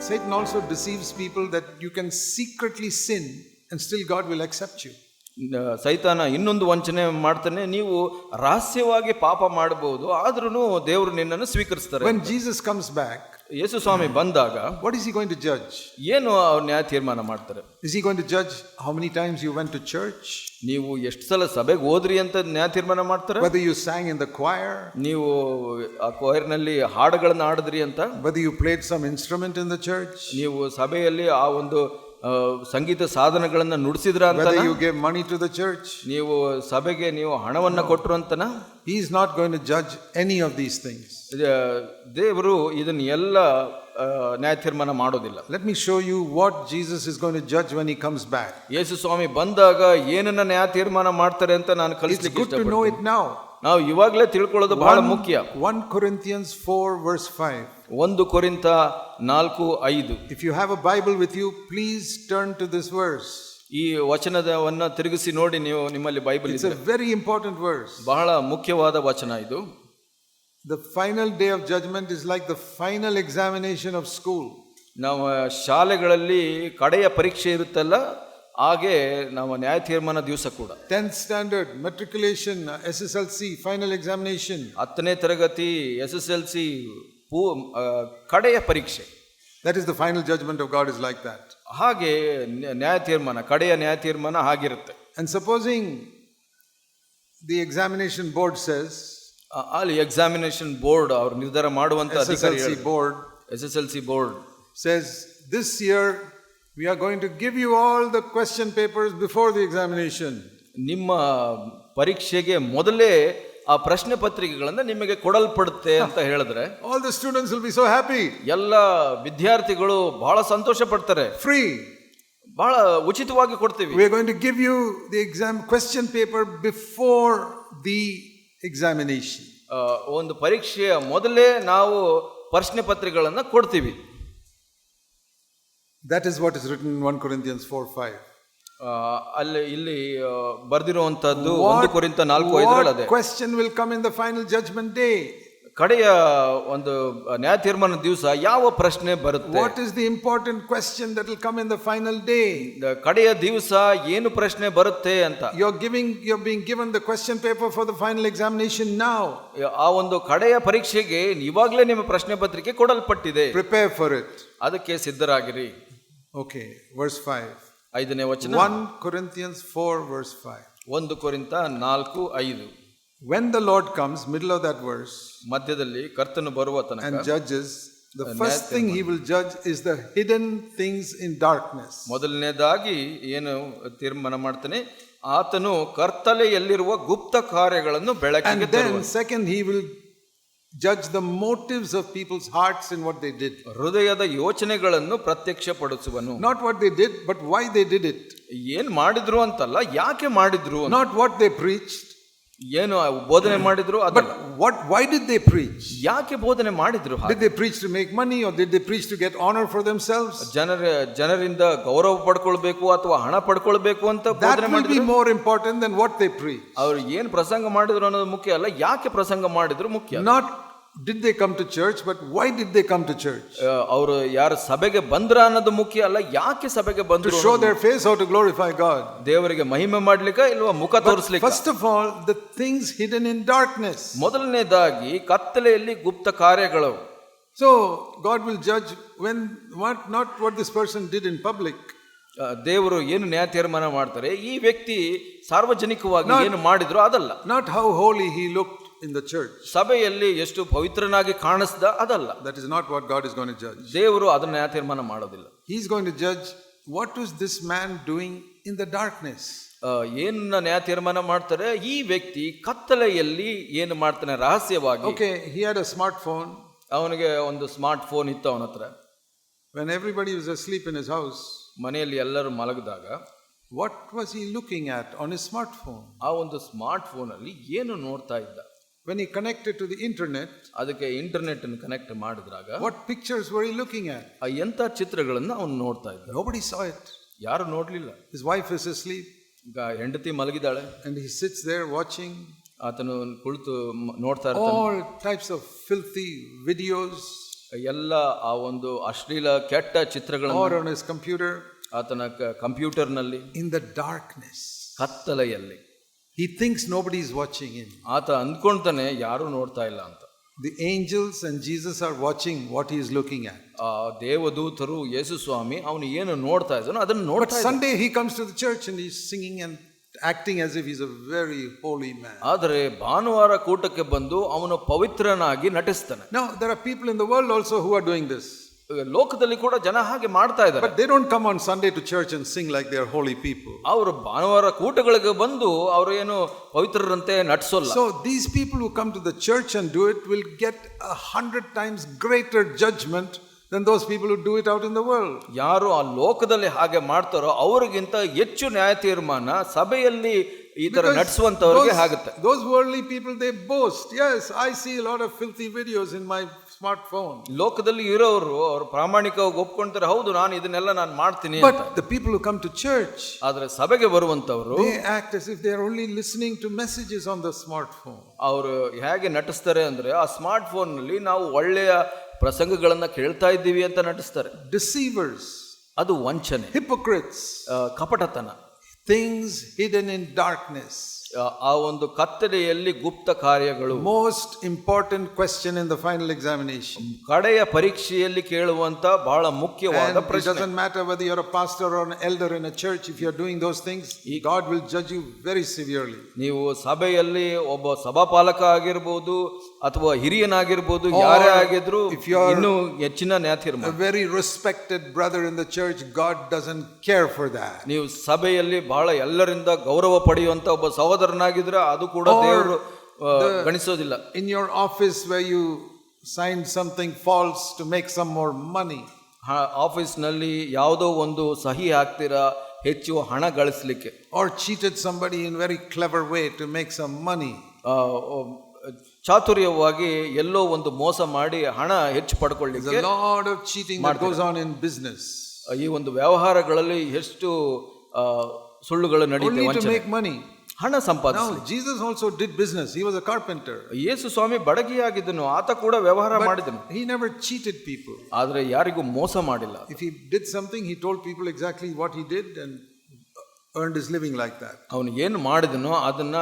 Satan also deceives people that you can secretly sin and still God will accept you. ಸೈತಾನ ಇನ್ನೊಂದು ವಂಚನೆ ಮಾಡ್ತಾನೆ ನೀವು ರಹಸ್ಯವಾಗಿ ಪಾಪ ಮಾಡಬಹುದು ಆದ್ರೂ ದೇವರು ನಿನ್ನನ್ನು ಸ್ವೀಕರಿಸ್ತಾರೆ. When Jesus comes back Yesu Swami ಬಂದಾಗ what is he going to judge? ಏನು ಅವ್ರು ನ್ಯಾಯ ತೀರ್ಮಾನ ಮಾಡ್ತಾರೆ? Is he going to judge how many times you went to church ನೀವು ಎಷ್ಟು ಸಲ ಸಭೆಗೆ ಹೋದ್ರಿ ಅಂತ ನ್ಯಾಯ ತೀರ್ಮಾನ ಮಾಡ್ತಾರೆ? Whether you sang in the choir? ನೀವು ಆ ಕೊಯರ್ನಲ್ಲಿ ಹಾಡುಗಳನ್ನು ಆಡಿದ್ರಿ ಅಂತ? Whether you played some instrument in the church ನೀವು ಸಭೆಯಲ್ಲಿ ಆ ಒಂದು ಸಂಗೀತ ಸಾಧನಗಳನ್ನು ನುಡಿಸಿದ್ರ ಮಣಿ ಟು ದ ಚರ್ಚ್ ನೀವು ಸಭೆಗೆ ನೀವು ಹಣವನ್ನು ಕೊಟ್ಟರು ಅಂತನ? He is not going to judge any of these things ದೇವರು ಇದನ್ನ ಎಲ್ಲ ನ್ಯಾಯ ತೀರ್ಮಾನ ಮಾಡೋದಿಲ್ಲ. Let me show you what Jesus is going to judge when he comes back ಯೇಸು ಸ್ವಾಮಿ ಬಂದಾಗ ಏನನ್ನ ನ್ಯಾಯ ತೀರ್ಮಾನ ಮಾಡ್ತಾರೆ ಅಂತ ನಾನು ಕಲಿಸ್ಲಿಕ್ಕೆ ಇಷ್ಟಪಡ್ತೀನಿ. ಇಟ್ ನೌ ನಾವು ಇವಾಗಲೇ ತಿಳ್ಕೊಳ್ಳೋದು ಬಹಳ ಮುಖ್ಯ. One Corinthians four verse five ಒಂದು ಕೊರಿಂತ ನಾಲ್ಕು ಐದು. If you have a Bible with you please turn to this words ಈ ವಚನದವನ್ನು ತಿರುಗಿಸಿ ನೋಡಿ ನೀವು ನಿಮ್ಮಲ್ಲಿ Bible it's very important words ಬಹಳ ಮುಖ್ಯವಾದ ವಚನ ಇದು. The final day of judgement is like the final examination of school ನಾವು ಶಾಲೆಗಳಲ್ಲಿ ಕಡೆಯ ಪರೀಕ್ಷೆ ಇರುತ್ತಲ್ಲ ಹಾಗೆ ನಮ್ಮ ನ್ಯಾಯ ತೀರ್ಮಾನ ದಿವಸ ಕೂಡ 10th standard, matriculation, SSLC, final examination. ಹತ್ತನೇ ತರಗತಿ ಎಸ್ ಎಸ್ ಎಲ್ ಸಿ ಪೂ ಕಡೆಯ ಪರೀಕ್ಷೆ That is the final judgment of God is like that. ಹಾಗೆ ನ್ಯಾಯ ತೀರ್ಮಾನ ಕಡೆಯ ನ್ಯಾಯ ತೀರ್ಮಾನ ಆಗಿರುತ್ತೆ And supposing the examination board says, ಆ- ಅಲ್ಲಿ ಎಕ್ಸಾಮಿನೇಷನ್ ಬೋರ್ಡ್ ಅವ್ರು ನಿರ್ಧಾರ ಮಾಡುವಂತ board S S L C board says, this year we are going to give you all the question papers before the examination. ನಿಮ್ಮ ಪರೀಕ್ಷೆಗೆ ಮೊದಲೇ ಆ ಪ್ರಶ್ನೆ ಪತ್ರಿಕೆಗಳನ್ನ ನಿಮಗೆ ಕೊಡಲ್ಪಡುತ್ತೆ ಅಂತ ಹೇಳಿದ್ರೆ All the students will be so happy. ಎಲ್ಲ ವಿದ್ಯಾರ್ಥಿಗಳು ಬಹಳ ಸಂತೋಷ ಪಡ್ತಾರೆ Free. ಬಹಳ ಉಚಿತವಾಗಿ ಕೊಡ್ತೀವಿ We are going to give you the exam question paper before the examination. ಆ, ಒಂದು ಪರೀಕ್ಷೆಯ ಮೊದಲೇ ನಾವು ಪ್ರಶ್ನೆ ಪತ್ರಿಕೆಗಳನ್ನ ಕೊಡ್ತೀವಿ That is what is written in 1 Corinthians 4 5. alle ಅಲ್ಲಿ ಇಲ್ಲಿ ಬರ್ದಿರುವಂತದ್ದು ಒಂದು ಕುರಿತ ನಾಲ್ಕು ಐದರಲ್ಲಿ ಅದೇ question will come in the final judgment day? ಕಡೆಯ ಒಂದು ನ್ಯಾಯ ತೀರ್ಮಾನ ದಿವಸ ಯಾವ ಪ್ರಶ್ನೆ ಬರುತ್ತೆ What is the important question that will come in the final day? ಕಡೆಯ ದಿವಸ ಏನು ಪ್ರಶ್ನೆ ಬರುತ್ತೆ ಅಂತ You're giving, you're being given the question paper for the final examination now. ಆ ಒಂದು ಕಡೆಯ ಪರೀಕ್ಷೆಗೆ ಇವಾಗಲೇ ನಿಮ್ಮ ಪ್ರಶ್ನೆ ಪತ್ರಿಕೆ ಕೊಡಲ್ಪಟ್ಟಿದೆ Prepare for it. ಅದಕ್ಕೆ ಸಿದ್ಧರಾಗಿರಿ Okay, verse 5. ಐದನೇ ವಚನ 1 Corinthians 4, verse 5. ಒಂದು ಕುರಿತ ನಾಲ್ಕು ಐದು When the Lord comes, middle of that verse, ಮಧ್ಯದಲ್ಲಿ ಕರ್ತನು ಬರುವ ತನಕ and judges, the first thing he will judge is the hidden things in darkness. ಮೊದಲನೇದಾಗಿ ಏನು ತೀರ್ಮಾನ ಮಾಡ್ತಾನೆ ಆತನು ಕರ್ತಲೆಯಲ್ಲಿರುವ ಗುಪ್ತ ಕಾರ್ಯಗಳನ್ನು ಬೆಳಕಿಗೆ And then, ತರುವನು. Judge the motives of people's hearts in what they did ಹೃದಯದ ಯೋಚನೆಗಳನ್ನು ಪ್ರತ್ಯಕ್ಷ ಪಡಿಸುವನು not what they did but why they did it ಏನ್ ಮಾಡಿದ್ರು ಅಂತಲ್ಲ ಯಾಕೆ ಮಾಡಿದ್ರು ನಾಟ್ ವಾಟ್ ದೇ ಪ್ರೀಚ್ ಏನು ಬೋಧನೆ ಮಾಡಿದ್ರು but what why did they preach ಯಾಕೆ ಬೋಧನೆ ಮಾಡಿದ್ರು they preach to make money they preach to get honour for themselves ಜನರ ಜನರಿಂದ ಗೌರವ ಪಡ್ಕೊಳ್ಬೇಕು ಅಥವಾ ಹಣ ಪಡ್ಕೊಳ್ಬೇಕು ಅಂತ ಬೋಧನೆ ಮಾಡಿದ್ರು? More important than what they preach ಅವರು ಏನು ಪ್ರಸಂಗ ಮಾಡಿದ್ರು ಅನ್ನೋದು ಮುಖ್ಯ ಅಲ್ಲ ಯಾಕೆ ಪ್ರಸಂಗ ಮಾಡಿದ್ರು ಮುಖ್ಯ not did they come to church, but why did they come to church? ಅವರು ಯಾರು ಸಭೆಗೆ ಬಂದ್ರ ಅನ್ನೋದು ಮುಖ್ಯ ಅಲ್ಲ ಯಾಕೆ ಸಭೆಗೆ To ಬಂದ್ರು show their face or to glorify God? ದೇವರಿಗೆ ಮಹಿಮೆ ಮಾಡ್ಲಿಕ್ಕ ಇಲ್ವಾ ಮುಖ ತೋರಿಸ್ಲಿಕ್ಕೆ First of all, the things hidden in darkness. ಮೊದಲನೇದಾಗಿ ಕತ್ತಲೆಯಲ್ಲಿ ಗುಪ್ತ ಕಾರ್ಯಗಳು So God will judge when what not what this person did in public. ದೇವರು ಏನು ನ್ಯಾಯ ತೀರ್ಮಾನ ಮಾಡ್ತಾರೆ ಈ ವ್ಯಕ್ತಿ ಸಾರ್ವಜನಿಕವಾಗಿ ಏನು ಮಾಡಿದ್ರು ಅದಲ್ಲ. Not how holy he look in the church ಸಭೆಯಲ್ಲಿ ಎಷ್ಟು ಪವಿತ್ರನಾಗಿ ಕಾಣಿಸ್ದ ಅದಲ್ಲ. That is not what God is gonna judge. ದೇವರು ಅದನ್ನ ನ್ಯಾಯ ತೀರ್ಮಾನ ಮಾಡೋದಿಲ್ಲ. He is to to what what is this man doing in the darkness ಏನನ್ನ ನ್ಯಾಯ ತೀರ್ಮಾನ ಮಾಡ್ತಾರೆ ಈ ವ್ಯಕ್ತಿ ಕತ್ತಲೆಯಲ್ಲಿ ಏನು ಮಾಡ್ತಾನೆ ರಹಸ್ಯವಾಗಿ. Okay he had a smart phone ಅವನಿಗೆ ಒಂದು ಸ್ಮಾರ್ಟ್ ಫೋನ್ ಇತ್ತು ಅವನ ಹತ್ರ. When everybody was asleep in his house, ಮನೆಯಲ್ಲಿ ಎಲ್ಲರೂ ಮಲಗಿದಾಗ what was he looking at on his smartphone? ಆ ಒಂದು ಸ್ಮಾರ್ಟ್ ಫೋನಲ್ಲಿ ಏನು ನೋಡ್ತಾ ಇದ್ದ When he connected to the internet, ಅದಕ್ಕೆ ಇಂಟರ್ನೆಟ್ ಅನ್ನು ಕನೆಕ್ಟ್ ಮಾಡಿದ್ರಾಗ what pictures were he looking at? ಆ ಎಂತ ಚಿತ್ರಗಳನ್ನ ಅವನು ನೋಡ್ತಾ ಇದ್ದ Nobody saw it. ಯಾರು ನೋಡ್ಲಿಲ್ಲ His wife is asleep, ಈಗ ಹೆಂಡತಿ ಮಲಗಿದಾಳೆ and he sits there watching ಆತನು ಕುಳಿತು ಮ- ನೋಡ್ತಾ ಇರ್ತಾನೆ all types of filthy videos. ಎಲ್ಲ ಆ ಒಂದು ಅಶ್ಲೀಲ ಕೆಟ್ಟ ಚಿತ್ರಗಳನ್ನು ಕಂಪ್ಯೂಟರ್ ಆತನ ಕಂಪ್ಯೂಟರ್ನಲ್ಲಿ ಇನ್ ದ ಡಾರ್ಕ್ನೆಸ್ ಕತ್ತಲೆಯಲ್ಲಿ. He thinks nobody is watching in ಆತ ಅಂದ್ಕೊಳ್ತಾನೆ ಯಾರು ನೋಡ್ತಾ ಇಲ್ಲ ಅಂತ. The angels and Jesus are watching what is looking ಆ ದೇವದೂತರು ಯೇಸು ಸ್ವಾಮಿ ಅವನು ಏನು ನೋಡ್ತಾ ಇದ್ದಾನೋ ಅದನ್ನು ನೋಡ್ತಾ Sunday he comes to the church and is singing and acting as if he's a very holy man. ಆದರೆ ಭಾನುವಾರ ಕೂಟಕ್ಕೆ ಬಂದು ಅವನು ಪವಿತ್ರನಾಗಿ ನಟಿಸ್ತಾನೆ Now, there are people in the world also who are doing this. ಲೋಕದಲ್ಲಿ ಕೂಡ ಜನ ಹಾಗೆ ಮಾಡ್ತಾ ಇದ್ದಾರೆ But they don't come on Sunday to church and sing like they're holy people. ಅವರು ಭಾನುವಾರ ಕೂಟಗಳಿಗೆ ಬಂದು ಅವರು ಏನು ಪವಿತ್ರರಂತೆ ನಟಿಸೋಲ್ಲ So these people who come to the church and do it will get a hundred times greater judgment than those people who do it out in the world. ಯಾರು ಆ ಲೋಕದಲ್ಲಿ ಹಾಗೆ ಮಾಡ್ತಾರೋ ಅವರಿಗಿಂತ ಹೆಚ್ಚು ನ್ಯಾಯ ತೀರ್ಮಾನ ಸಭೆಯಲ್ಲಿ ಈ ತರ Because ನಡೆಸುವಂತವ್ರಿಗೆ those, ಆಗುತ್ತೆ those worldly people they boast. Yes, I see a lot of filthy videos in my smartphone. ಲೋಕದಲ್ಲಿ ಇರೋರು ಅವ್ರು ಪ್ರಾಮಾಣಿಕವಾಗಿ ಒಪ್ಕೊಂತಾರೆ ಹೌದು ನಾನು ಇದನ್ನೆಲ್ಲ ನಾನು ಮಾಡ್ತೀನಿ ಅಂತ But the people who come to church, ಆದ್ರೆ ಸಭೆಗೆ ಬರುವಂತವ್ರು they act as if they're only listening to messages on the smartphone. ಅವರು ಹೇಗೆ ನಟಿಸ್ತಾರೆ ಅಂದ್ರೆ ಆ ಸ್ಮಾರ್ಟ್ ಫೋನ್ ನಲ್ಲಿ ನಾವು ಒಳ್ಳೆಯ ಪ್ರಸಂಗಗಳನ್ನು ಕೇಳ್ತಾ ಇದ್ದೀವಿ ಅಂತ ನಟಿಸ್ತಾರೆ. ಡಿಸೀವರ್ಸ್ ಅದು ವಂಚನೆ. ಹಿಪೋಕ್ರಿಟ್ಸ್ ಕಪಟತನ. ಥಿಂಗ್ಸ್ ಹಿಡನ್ ಇನ್ ಡಾರ್ಕ್ನೆಸ್ ಆ ಒಂದು ಕತ್ತಲೆಯಲ್ಲಿ ಗುಪ್ತ ಕಾರ್ಯಗಳು most important question in the final examination ಕಡೆಯ ಪರೀಕ್ಷೆಯಲ್ಲಿ ಕೇಳುವಂತ ಬಹಳ ಮುಖ್ಯವಾದ ಪ್ರಶ್ನೆ. Matter whether you're are elder in church if you doing those things ಈ God will judge you very severely ನೀವು ಸಭೆಯಲ್ಲಿ ಒಬ್ಬ ಸಭಾಪಾಲಕ ಆಗಿರ್ಬೋದು ಅಥವಾ ಹಿರಿಯನಾಗಿರ್ಬೋದು ಯಾರೇ ಆಗಿದ್ರು ಇಫ್ ಯು ಇನ್ನೂ ಹೆಚ್ಚಿನ very respected brother in the church God doesn't care for the ನೀವು ಸಭೆಯಲ್ಲಿ ಬಹಳ ಎಲ್ಲರಿಂದ ಗೌರವ ಪಡೆಯುವಂತ ಒಬ್ಬ ಸಹೋದರ ಸಹೋದರನಾಗಿದ್ರೆ ಅದು ಕೂಡ ದೇವರು ಗಣಿಸೋದಿಲ್ಲ. In your office way you sign something false to make some more money ಆಫೀಸ್ನಲ್ಲಿ ಯಾವುದೋ ಒಂದು ಸಹಿ ಹಾಕ್ತಿರಾ ಹೆಚ್ಚು ಹಣ ಗಳಿಸಲಿಕ್ಕೆ. Or cheated somebody in very clever way to make some money ಚಾತುರ್ಯವಾಗಿ ಎಲ್ಲೋ ಒಂದು ಮೋಸ ಮಾಡಿ ಹಣ ಹೆಚ್ಚು ಪಡ್ಕೊಳ್ಳಿ ಈ ಒಂದು ವ್ಯವಹಾರಗಳಲ್ಲಿ ಎಷ್ಟು ಸುಳ್ಳುಗಳು ನಡೆಯುತ್ತೆ ಮನಿ ಹಣ ಸಂಪಾದಿಸ Jesus also did. He was a carpenter. Yesu Swami ಬಡಗಿಯಾಗಿದ್ದನು ಆತ ಕೂಡ ವ್ಯವಹಾರ ಮಾಡಿದನು He never cheated people. ಆದ್ರೆ ಯಾರಿಗೂ ಮೋಸ ಮಾಡಿಲ್ಲ if he did something, he told people exactly what he did and earned his living like that. ಅವನು ಏನು ಮಾಡಿದನೋ ಅದನ್ನ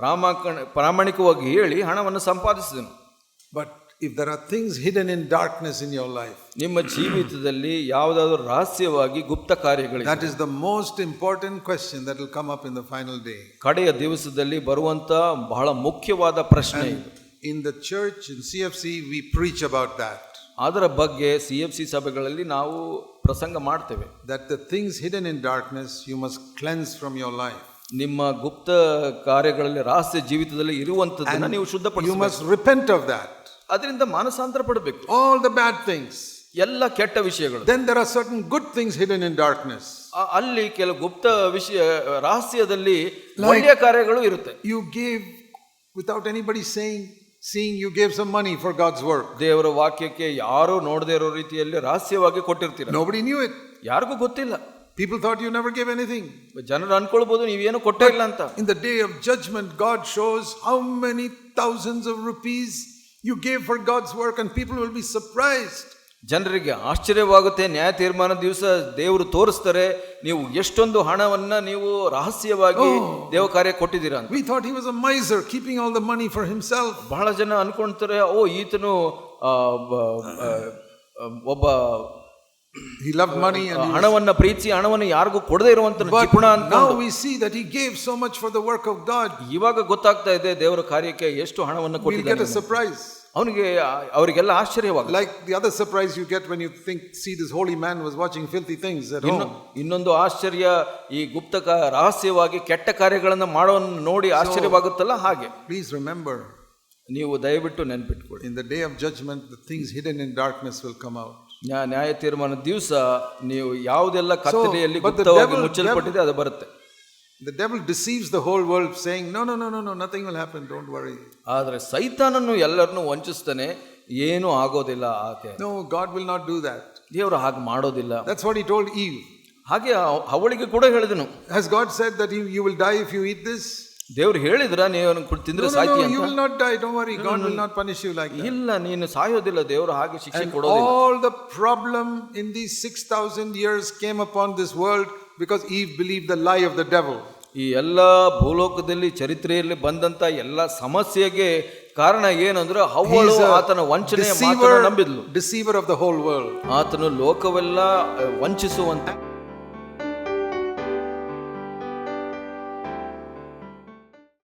ಪ್ರಾಮಾಕ ಪ್ರಾಮಾಣಿಕವಾಗಿ ಹೇಳಿ ಹಣವನ್ನು ಸಂಪಾದಿಸಿದನು But if there are things hidden in darkness in your life, ನಿಮ್ಮ ಜೀವಿತದಲ್ಲಿ ಯಾವುದಾದ್ರೂ ರಹಸ್ಯವಾಗಿ ಗುಪ್ತ ಕಾರ್ಯಗಳು that is the most important question that will come up in the final day ಕಡೆಯ ದಿವಸದಲ್ಲಿ ಬರುವಂತ ಬಹಳ ಮುಖ್ಯವಾದ ಪ್ರಶ್ನೆ in the church in C F C we preach about that ಅದರ ಬಗ್ಗೆ ಸಿ ಎಫ್ ಸಿ ಸಭೆಗಳಲ್ಲಿ ನಾವು ಪ್ರಸಂಗ ಮಾಡ್ತೇವೆ. That the things hidden in darkness you must cleanse from your life ನಿಮ್ಮ ಗುಪ್ತ ಕಾರ್ಯಗಳಲ್ಲಿ ರಹಸ್ಯ ಜೀವಿತದಲ್ಲಿ ಇರುವಂತದ್ದನ್ನು ನೀವು ಶುದ್ಧಪಡಿಸಿ you must repent of that. ಅದರಿಂದ ಮಾನಸಾಂತರ ಪಡಬೇಕು All the bad things. ಎಲ್ಲ ಕೆಟ್ಟ ವಿಷಯಗಳು Then there are certain good things hidden in darkness. ಆ- ಅಲ್ಲಿ ಕೆಲವು ಗುಪ್ತ ವಿಷಯ ರಹಸ್ಯದಲ್ಲಿ ಒಳ್ಳೆಯ ಕಾರ್ಯಗಳು ಇರುತ್ತೆ You gave without anybody saying, seeing you gave some money for God's work. ದೇವರ ವಾಕ್ಯಕ್ಕೆ ಯಾರು ನೋಡದೇ ಇರೋ ರೀತಿಯಲ್ಲಿ ರಹಸ್ಯವಾಗಿ ಕೊಟ್ಟಿರ್ತೀರ Nobody knew it. ಯಾರಿಗೂ ಗೊತ್ತಿಲ್ಲ People thought you never gave anything. ಜನರು ಅನ್ಕೊಳ್ಬೋದು ನೀವೇನು ಕೊಟ್ಟೇ ಇಲ್ಲ ಅಂತ In the day of judgment, God shows how many thousands of rupees you gave for God's work, and people will be surprised. ಜನರಿಗೆ ಆಶ್ಚರ್ಯವಾಗುತ್ತೆ ನ್ಯಾಯ ತೀರ್ಮಾನ ದಿವಸ ದೇವರು ತೋರಿಸ್ತಾರೆ ನೀವು ಎಷ್ಟೊಂದು ಹಣವನ್ನ ನೀವು ರಹಸ್ಯವಾಗಿ ದೇವ ಕಾರ್ಯ ಕೊಟ್ಟಿದ್ದೀರಾ ಅಂತ We thought he was a miser, keeping all the money for himself. ಬಹಳ ಜನ ಅನ್ಕೊಂತಾರೆ ಓ ಈತನು ಆ, ಬ- ಆ, ಆ, ಒಬ್ಬ He loved money, and he was- ಹಣವನ್ನ ಪ್ರೀತಿ ಹಣವನ್ನು ಯಾರಿಗೂ ಕೊಡದೇ ಇರುವಂತ ಚಿಪುಣ but ಅಂತ now we see that he gave so much for the work of God. ಇವಾಗ ಗೊತ್ತಾಗ್ತಾ ಇದೆ ದೇವರ ಕಾರ್ಯಕ್ಕೆ ಎಷ್ಟು ಹಣವನ್ನು We'll get a ಕೊಟ್ಟಿದ್ದಾನೆ surprise. ಅವನಿಗೆ ಅವರಿಗೆಲ್ಲ ಆಶ್ಚರ್ಯವಾಗ Like the other surprise you get when you think, see, this holy man was watching filthy things at ಇನ್ನು home. ಇನ್ನೊಂದು ಆಶ್ಚರ್ಯ ಈ ಗುಪ್ತ ಕ- ರಹಸ್ಯವಾಗಿ ಕೆಟ್ಟ ಕಾರ್ಯಗಳನ್ನ ಮಾಡೋನ್ನ ನೋಡಿ ಆಶ್ಚರ್ಯವಾಗುತ್ತಲ್ಲ ಹಾಗೆ Please remember, ನೀವು ದಯವಿಟ್ಟು ನೆನ್ಪಿಟ್ಕೊಳ್ಳಿ in the day of judgment, the things hidden in darkness will come out. ನ್ಯಾ- ನ್ಯಾಯ ತೀರ್ಮಾನ ದಿವಸ ನೀವು ಯಾವುದೆಲ್ಲ ಕತ್ತಲೆಯಲ್ಲಿ but the ಗುಪ್ತವಾಗಿ devil- ಮುಚ್ಚಲ್ಪಟ್ಟಿದೆ ಅದು ಬರುತ್ತೆ The devil deceives the whole world, saying, No, no, no, no, no, nothing will happen, don't worry. ಆದರೆ ಸೈತಾನನ್ನು ಎಲ್ಲರನ್ನು ವಂಚಿಸ್ತಾನೆ ಏನೂ ಆಗೋದಿಲ್ಲ ಆಕೆ No, God will not do that. ದೇವರು ಹಾಗೆ ಮಾಡೋದಿಲ್ಲ That's what he told Eve. ಹಾಗೆ ಅವ- ಅವಳಿಗೆ ಕೂಡ ಹೇಳಿದನು Has God said that you, you will die if you eat this? ದೇವ್ರು ಹೇಳಿದ್ರ ನೀವು ಕೂಡ ತಿಂದ್ರೆ ಸಾಕು you will not die no worry God will not punish you ಲಾಗಿ ಇಲ್ಲ ನೀನು ಸಾಯೋದಿಲ್ಲ. ದೇವ್ರು ಹಾಗೆ ಶಿಕ್ಷಣ all the problem in the six thousand years came upon this world because he believe the lie of the dub ಈ ಎಲ್ಲ ಭೂಲೋಕದಲ್ಲಿ ಚರಿತ್ರೆಯಲ್ಲಿ ಬಂದಂತ ಎಲ್ಲ ಸಮಸ್ಯೆಗೆ ಕಾರಣ ಏನಂದ್ರೆ ಅವಳು ಆತನ ವಂಚನೆ ನಂಬಿದ್ಲು. Deceiver of the whole world ಆತನು ಲೋಕವೆಲ್ಲ ವಂಚಿಸುವಂತೆ